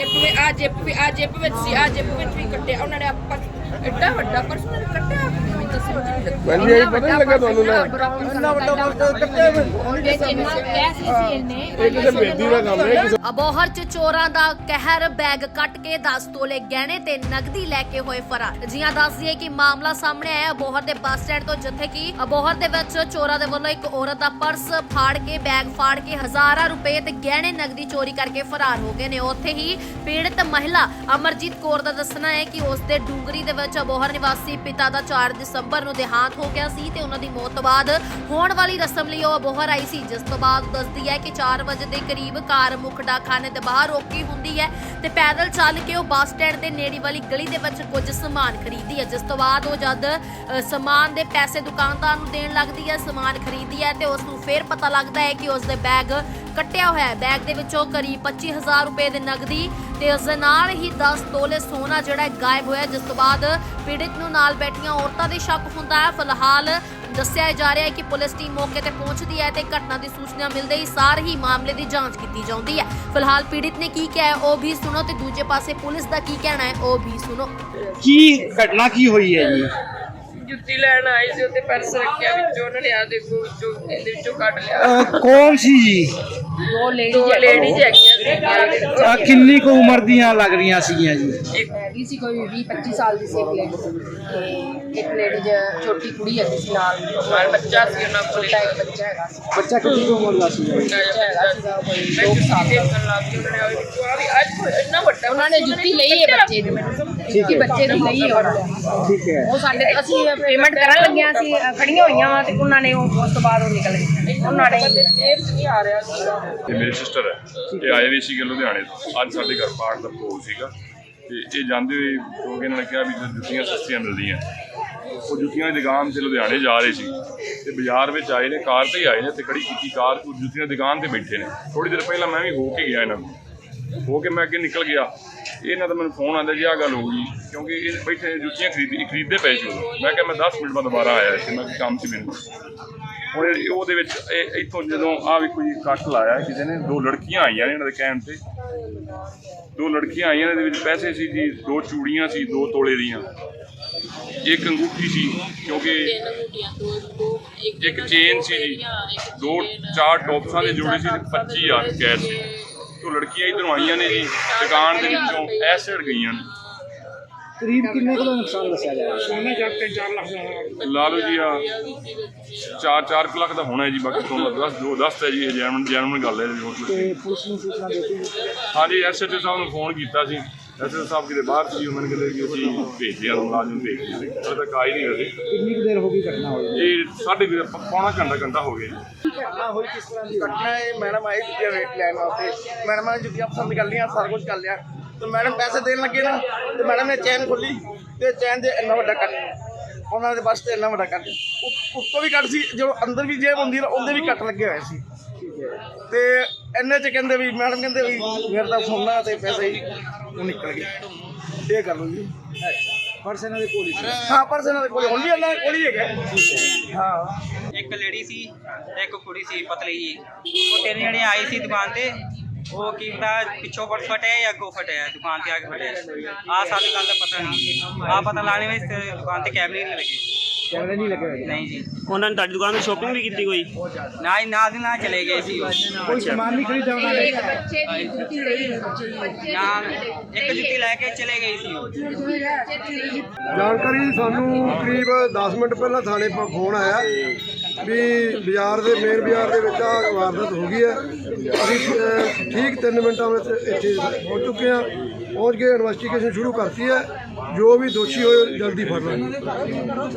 Zip ਵੀ ਆ zip ਵੀ ਆ zip ਵਿੱਚ ਸੀ ਆ ਜਿੱਪ ਵਿੱਚ ਵੀ ਕੱਟਿਆ, ਉਹਨਾਂ ਨੇ ਆਪਾਂ ਐਡਾ ਵੱਡਾ ਪਰਸ ਉਹਨਾਂ ਨੇ ਕੱਟਿਆ ਮੈਨੂੰ ਭੈਣ ਜੀ, ਇਹ ਪਤਾ ਨਹੀਂ ਲੱਗਾ ਤੁਹਾਨੂੰ ਨਾ। ਇੰਨਾ ਵੱਡਾ ਪਰਸ ਕੱਟਿਆ ਉਹਦੇ ਜਿੰਨਾ ਪੈਸੇ ਸੀ ਇਹਨੇ ਇਹ ਕਿਸੇ ਬੇਦੀ ਦਾ ਕੰਮ ਹੈ ਕਿਸੇ ਅਬੋਹਰ ਚ ਚੋਰਾਂ ਦਾ ਕਹਿਰ ਬੈਗ ਕੱਟ ਕੇ 10 ਤੋਲੇ ਗਹਿਣੇ ਤੇ ਨਗਦੀ ਲੈ ਕੇ ਹੋਏ ਫਰਾਰ। ਜੀਆਂ ਦੱਸ ਦਈਏ ਕਿ ਮਾਮਲਾ ਸਾਹਮਣੇ ਆਇਆ। ਅਬੋਹਰ ਦੇ ਬੱਸ ਸਟੈਂਡ ਤੋਂ ਜਿੱਥੇ ਕਿ ਅਬੋਹਰ ਦੇ ਵਿੱਚ ਚੋਰਾਂ ਦੇ ਵੱਲੋਂ ਇੱਕ ਔਰਤ ਦਾ ਪਰਸ ਫਾੜ ਕੇ ਬੈਗ ਫਾੜ ਕੇ ਹਜ਼ਾਰਾਂ ਰੁਪਏ ਤੇ ਗਹਿਣੇ ਨਗਦੀ ਚੋਰੀ ਕਰਕੇ ਫਰਾਰ ਹੋ ਗਏ ਨੇ। ਉੱਥੇ ਹੀ ਪੀੜਤ ਮਹਿਲਾ ਅਮਰਜੀਤ ਕੌਰ ਦਾ ਦੱਸਣਾ ਹੈ ਕਿ ਉਸ ਦੇ ਡੂੰਗਰੀ ਦੇ ਵਿੱਚ ਅਬੋਹਰ ਨਿਵਾਸੀ ਪਿਤਾ ਦਾ 4 ਦਸੰਬਰ ਨੂੰ ਦੇਹਾਂਤ ਹੋ ਗਿਆ ਸੀ ਤੇ ਉਹਨਾਂ ਦੀ ਮੌਤ ਤੋਂ ਬਾਅਦ ਹੋਣ ਵਾਲੀ ਰਸਮ ਲਈ ਉਹ ਅਬੋਹਰ ਆਈ ਸੀ, ਜਿਸ ਤੋਂ ਬਾਅਦ ਦੱਸਦੀ ਹੈ ਕਿ 4 ਵਜੇ ਦੇ ਕਰੀਬ ਕਾਰ ਮੁੱਖ ਡਾਕਖਾਨੇ ਦੇ ਬਾਹਰ ਰੋਕੀ ਹੁੰਦੀ ਹੈ ਤੇ ਪੈਦਲ ਚੱਲ ਕੇ ਉਹ ਬੱਸ ਸਟੈਂਡ ਦੇ ਨੇੜੇ ਵਾਲੀ ਗਲੀ ਦੇ ਵਿੱਚ ਕੁਝ ਸਮਾਨ ਖਰੀਦਦੀ ਹੈ, ਜਿਸ ਤੋਂ ਬਾਅਦ ਉਹ ਜਦ ਸਮਾਨ ਦੇ ਪੈਸੇ ਦੁਕਾਨਦਾਰ ਨੂੰ ਦੇਣ ਲੱਗਦੀ ਹੈ, ਸਮਾਨ ਖਰੀਦਦੀ ਹੈ ਤੇ ਉਸ ਨੂੰ ਫੇਰ ਪਤਾ ਲੱਗਦਾ ਹੈ ਕਿ ਉਸ ਦੇ ਬੈਗ ਕੱਟਿਆ ਹੋਇਆ ਹੈ। ਬੈਗ ਦੇ ਵਿੱਚੋਂ ਕਰੀਬ 25000 ਰੁਪਏ ਦੇ ਨਗਦੀ ਤੇ ਉਸ ਦੇ ਨਾਲ ਹੀ 10 ਤੋਲੇ ਸੋਨਾ ਜਿਹੜਾ ਗਾਇਬ ਹੋਇਆ ਜਿਸ ਤੋਂ ਬਾਅਦ ਪੀੜਿਤ ਨੂੰ ਨਾਲ ਬੈਠੀਆਂ ਔਰਤਾਂ ਦੇ ਸ਼ੱਕ ਹੁੰਦਾ ਹੈ। ਫਿਲਹਾਲ ਦੱਸਿਆ ਜਾ ਰਿਹਾ ਹੈ ਕਿ ਪੁਲਿਸ ਟੀਮ ਮੌਕੇ ਤੇ ਪਹੁੰਚਦੀ ਹੈ ਤੇ ਘਟਨਾ ਦੀ ਸੂਚਨਾ ਮਿਲਦੇ ਹੀ ਸਾਰ ਹੀ ਮਾਮਲੇ ਦੀ ਜਾਂਚ ਕੀਤੀ ਜਾਂਦੀ ਹੈ। ਫਿਲਹਾਲ ਪੀੜਿਤ ਨੇ ਕੀ ਕਿਹਾ ਹੈ ਉਹ ਵੀ ਸੁਣੋ ਤੇ ਦੂਜੇ ਪਾਸੇ ਪੁਲਿਸ ਦਾ ਕੀ ਕਹਿਣਾ ਹੈ ਉਹ ਵੀ ਸੁਣੋ। ਕੀ ਘਟਨਾ ਕੀ ਹੋਈ ਹੈ ਜੀ? ਜੁੱਤੀ ਲੈਣ ਆਈ ਸੀ ਉੱਤੇ ਪਰਸ ਰੱਖਿਆ ਵਿੱਚੋਂ ਉਹਨਾਂ ਨੇ ਆ ਦੇਖੋ ਵਿੱਚੋਂ ਇਹਦੇ ਵਿੱਚੋਂ ਕੱਢ ਲਿਆ। ਅਹ ਕੌਣ ਸੀ ਜੀ? ਦੋ ਲੇਡੀ ਦੋ ਲੇਡੀਜ਼ ਹੈਗੀਆਂ ਸੀ। ਅਹ ਕਿੰਨੀ ਕੁ ਉਮਰ ਦੀਆਂ ਲੱਗ ਰਹੀਆਂ ਸੀਗੀਆਂ ਜੀ? ਹੈਗੀ ਸੀ ਕੋਈ 20 25 ਸਾਲ ਦੀ ਸੀ ਇੱਕ ਲੇਡੀ। ਤੇ ਇੱਕ ਲੇਡੀ ਛੋਟੀ ਕੁੜੀ ਹੈਗੀ ਸੀ ਨਾਲ। ਨਾਲ ਬੱਚਾ ਸੀ ਉਹਨਾਂ ਕੋਲ ਛੋਟਾ ਇੱਕ ਬੱਚਾ ਹੈਗਾ ਸੀ। ਬੱਚਾ ਕਿੰਨੀ ਕੁ ਉਮਰ ਦਾ ਸੀ? ਬੱਚਾ ਹੈਗਾ ਸੀਗਾ ਕੋਈ ਮੈਂ 2 ਜੁੱਤੀ ਸਾਲ ਦਾ। ਉਹਨਾਂ ਨੇ ਆ ਵਿੱਚੋਂ। ਆ ਵੀ ਅੱਜ ਕੋਈ ਇੰਨਾ ਵੱਡਾ ਉਹਨਾਂ ਨੇ ਜੁੱਤੀ ਲਈ ਹੈ ਬੱਚੇ ਦੀ। ਜੁੱਤੀ ਬੱਚੇ ਦੀ ਲਈ ਹੈ ਉਹਨਾਂ ਨੇ। ਠੀਕ ਹੈ। ਉਹ ਸਾਡੇ ਅਸੀਂ ਪੇਮੈਂਟ ਕਰਨ ਲੱਗਿਆ ਸੀ ਖੜੀਆਂ ਹੋਈਆਂ ਵਾ ਤੇ ਉਹਨਾਂ ਨੇ ਉਹ ਉਸ ਤੋਂ ਬਾਅਦ ਉਹ ਨਿਕਲ ਗਏ। ਉਹਨਾਂ ਨੇ ਜੇਬ 'ਚ ਨਹੀਂ ਆ ਰਿਹਾ ਸੀ ਇਹ ਮੇਰੀ ਸਿਸਟਰ ਹੈ। ਇਹ ਆਏ ਵੀ ਸੀਗੇ ਲੁਧਿਆਣੇ ਤੋਂ। ਅੱਜ ਸਾਡੇ ਘਰ ਪਾਠ ਦਾ ਭੋਗ ਸੀਗਾ। ਤੇ ਇਹ ਜਾਂਦੇ ਹੋਏ ਲੋਕ ਇਹਨਾਂ ਨੇ ਕਿਹਾ ਵੀ ਜੁੱਤੀਆਂ ਸਸਤੀਆਂ ਮਿਲਦੀਆਂ। ਉਹ ਜੁੱਤੀਆਂ ਦੀ ਦੁਕਾਨ ਤੇ ਲੁਧਿਆਣੇ ਜਾ ਰਹੇ ਸੀ। ਤੇ ਬਾਜ਼ਾਰ ਵਿੱਚ ਆਏ ਨੇ, ਕਾਰ ਤੇ ਹੀ ਆਏ ਨੇ ਤੇ ਖੜੀ ਕੀਤੀ ਕਾਰ ਤੋਂ। ਜੁੱਤੀਆਂ ਦੀ ਦੁਕਾਨ ਤੇ ਬੈਠੇ ਨੇ। ਥੋੜੀ ਦੇਰ ਪਹਿਲਾਂ ਮੈਂ ਵੀ ਹੋ ਕੇ ਗਿਆ ਇਹਨਾਂ ਨੂੰ। ਹੋ ਕੇ ਮੈਂ ਅੱਗੇ ਨਿਕਲ ਗਿਆ। ਇਹਨਾਂ ਦਾ ਮੈਨੂੰ ਫੋਨ ਆਉਂਦਾ ਜੀ ਆ ਗੱਲ ਹੋ ਗਈ। ਕਿਉਂਕਿ ਇਹ ਬੈਠੇ ਜੁੱਤੀਆਂ ਖਰੀਦੀ ਖਰੀਦਦੇ ਪਏ ਸੀ ਉਦੋਂ। ਮੈਂ ਕਿਹਾ ਮੈਂ 10 ਮਿੰਟ ਬਾਅਦ ਦੁਬਾਰਾ ਆਇਆ ਸੀ ਮੈਂ ਕੋਈ ਕੰਮ ਸੀ ਮੈਨੂੰ। ਹੁਣ ਇਹ- ਉਹਦੇ ਵਿੱਚ ਇਹ ਇੱਥੋਂ ਜਦੋਂ ਆ ਵੀ ਕੋਈ ਕੱਟ ਲਾਇਆ ਕਿਸੇ ਨੇ, ਦੋ ਲੜਕੀਆਂ ਆਈਆਂ ਨੇ ਇਹਨਾਂ ਦੇ ਕਹਿਣ ਤੇ। ਦੋ ਲੜਕੀਆਂ ਆਈਆਂ ਨੇ, ਇਹਦੇ ਵਿੱਚ ਪੈਸੇ ਸੀ ਜੀ, ਦੋ ਚੂੜੀਆਂ ਸੀ, ਦੋ ਤੋਲੇ ਦੀਆਂ। ਇੱਕ ਅੰਗੂਠੀ ਸੀ, ਕਿਉਂਕਿ ਇੱਕ ਚੇਨ ਸੀ ਜੀ। ਦੋ ਚਾਰ ਟੋਪਸਾਂ ਦੇ ਜੋੜੇ ਸੀ ਤੇ 25000 ਕੈਸ਼। ਸੀ ਤੋਂ ਲੜਕੀਆਂ ਇਧਰੋਂ ਆਈਆਂ ਨੇ ਜੀ, ਦੁਕਾਨ ਦੇ ਵਿੱਚੋਂ ਐਸਿਡ ਗਈਆਂ ਨੇ। ਕਰੀਬ ਕਿੰਨੇ ਕੁ ਦਾ ਨੁਕਸਾਨ ਦੱਸਿਆ ਜਾ ਰਿਹਾ? ਲਾ ਲਓ ਜੀ ਆ। 4-4 ਲੱਖ ਦਾ ਹੋਣਾ ਹੈ ਜੀ ਬਾਕੀ ਤੁਹਾਨੂੰ ਦੱਸ ਦੋ ਦੱਸ ਹੈ ਜੀ ਇਹ ਜੈਨੂਨ ਜੈਨੂਨ ਗੱਲ ਹੈ ਜੀ। ਤੇ ਪੁਲਿਸ ਨੂੰ ਸੂਚਨਾ ਦਿੱਤੀ ਹਾਂਜੀ ਐਸਐਚਓ ਸਾਹਿਬ ਨੂੰ ਫੋਨ ਕੀਤਾ ਸੀ। ਐਸਐਚਓ ਸਾਹਿਬ ਕਿਤੇ ਬਾਹਰ ਸੀ ਉਹਨਾਂ ਨੇ ਕਹਿੰਦੇ ਕਿ ਅਸੀਂ ਭੇਜਿਆ ਮੁਲਾਜ਼ਮ ਭੇਜ ਦਿੱਤੇ ਹਲੇ ਤੱਕ ਆਏ ਨਹੀਂ ਰਹੇ ਕਿੰਨੀ ਕੁ ਦੇਰ ਹੋ ਗਈ ਘਟਨਾ ਹੋਈ? ਇਹ ਸਾਢੇ ਪੌਣਾ ਘੰਟਾ ਘੰਟਾ ਹੋ ਗਿਆ ਜੀ। ਘਟਨਾ ਹੋਈ ਕਿਸ ਤਰ੍ਹਾਂ ਦੀ? ਘਟਨਾ ਇਹ ਮੈਡਮ ਆਈ ਜੁੱਤੀਆਂ ਵੇਟ ਲੈਣ ਵਾਸਤੇ। ਮੈਡਮ ਨੇ ਜੁੱਤੀਆਂ ਪਸੰਦ ਕਰ ਲਈਆਂ ਸਾਰਾ ਕੁਝ ਕਰ ਲਿਆ। ਤੇ ਮੈਡਮ ਪੈਸੇ ਦੇਣ ਲੱਗੇ ਨਾ ਤੇ ਮੈਡਮ ਨੇ ਚੈਨ ਖੋਲੀ ਤੇ ਚੈਨ ਦੇ ਇੰਨਾ ਵੱਡਾ ਕੱਟ ਉਹਨਾਂ ਦੇ ਬਸ ਤੇ ਇੰਨਾ ਵੱਡਾ ਕੱਟ। ਉੱਤੋਂ ਵੀ ਕੱਟ ਸੀ ਜੋ ਅੰਦਰ ਵੀ ਜੇਬ ਹੁੰਦੀ ਨਾ ਉਹਦੇ ਵੀ ਕੱਟ ਲੱਗੇ ਹੋਏ ਸੀ। ਤੇ ਇੰਨੇ ਚ ਕਹਿੰਦੇ ਵੀ ਮੈਡਮ ਕਹਿੰਦੇ ਵੀ ਮੇਰਾ ਤਾਂ ਸੋਨਾ ਤੇ ਪੈਸੇ ਹੀ ਉਹ ਨਿਕਲ ਗਏ। ਇਹ ਕਰ ਲਓ ਜੀ ਪਰਸ ਇਹਨਾਂ ਦੇ ਕੋਲ ਹੀ ਸੀ। ਹਾਂ ਪਰਸ ਇਹਨਾਂ ਦੇ ਕੋਲ ਹੁਣ ਵੀ ਦੇ ਕੋਲ ਹੀ ਹੈਗਾ। ਹਾਂ। ਇੱਕ ਲੇਡੀ ਸੀ ਇੱਕ ਕੁੜੀ ਸੀ ਪਤਲੀ ਜੀ। ਉਹ ਤਿੰਨ ਜਣੇ ਆਏ ਸੀ ਦੁਕਾਨ ਤੇ। ਉਹ ਕੀ ਪਤਾ ਪਿੱਛੋਂ ਪਰਸ ਫਟਿਆ ਜਾਂ ਅੱਗੋਂ ਫਟਿਆ ਦੁਕਾਨ ਤੇ ਆ ਕੇ ਫਟਿਆ। ਆ ਸਾਨੂੰ ਗੱਲ ਦਾ ਪਤਾ ਨਹੀਂ ਆ ਪਤਾ ਲਾਣੇ ਵਿੱਚ ਦੁਕਾਨ ਤੇ ਕੈਮਰੇ ਨਹੀਂ ਲੱਗੇ। ਕੈਮਰੇ ਨਹੀਂ ਲੱਗੇ ਹੋਏ। ਨਹੀਂ ਜੀ। ਉਹਨਾਂ ਨੇ ਤੁਹਾਡੀ ਦੁਕਾਨ ਤੋਂ ਸ਼ਾਪਿੰਗ ਵੀ ਕੀਤੀ ਕੋਈ? ਨਾ ਹੀ ਨਾਲ ਦੀ ਨਾਲ ਚਲੇ ਗਏ ਸੀ। ਕੋਈ ਸਮਾਨ ਨਹੀਂ ਖਰੀਦਿਆ ਉਹਨਾਂ ਨੇ? ਇੱਕ ਬੱਚੇ ਦੀ ਜੁੱਤੀ ਲਈ। ਹੈ ਬੱਚੇ ਦੀ ਨਾ ਇੱਕ ਜੁੱਤੀ ਲੈ ਕੇ ਚਲੇ ਗਏ ਸੀ। ਜਾਣਕਾਰੀ ਸਾਨੂੰ ਕਰੀਬ 10 ਮਿੰਟ ਪਹਿਲਾਂ ਥਾਣੇ ਤੋਂ ਫੋਨ ਆਇਆ। ਵੀ ਬਾਜ਼ਾਰ ਦੇ ਮੇਨ ਬਾਜ਼ਾਰ ਦੇ ਵਿੱਚ ਆ ਵਾਰਦਾਤ ਹੋ ਗਈ ਹੈ। ਅਸੀਂ ਠੀਕ 3 ਮਿੰਟਾਂ ਵਿੱਚ ਇੱਥੇ ਪਹੁੰਚ ਚੁੱਕੇ ਹਾਂ। ਪਹੁੰਚ ਕੇ ਇਨਵੈਸਟੀਗੇਸ਼ਨ ਸ਼ੁਰੂ ਕਰਤੀ ਹੈ। ਜੋ ਵੀ ਦੋਸ਼ੀ ਹੋਏ ਜਲਦੀ ਫੜ ਲਾਂਗੇ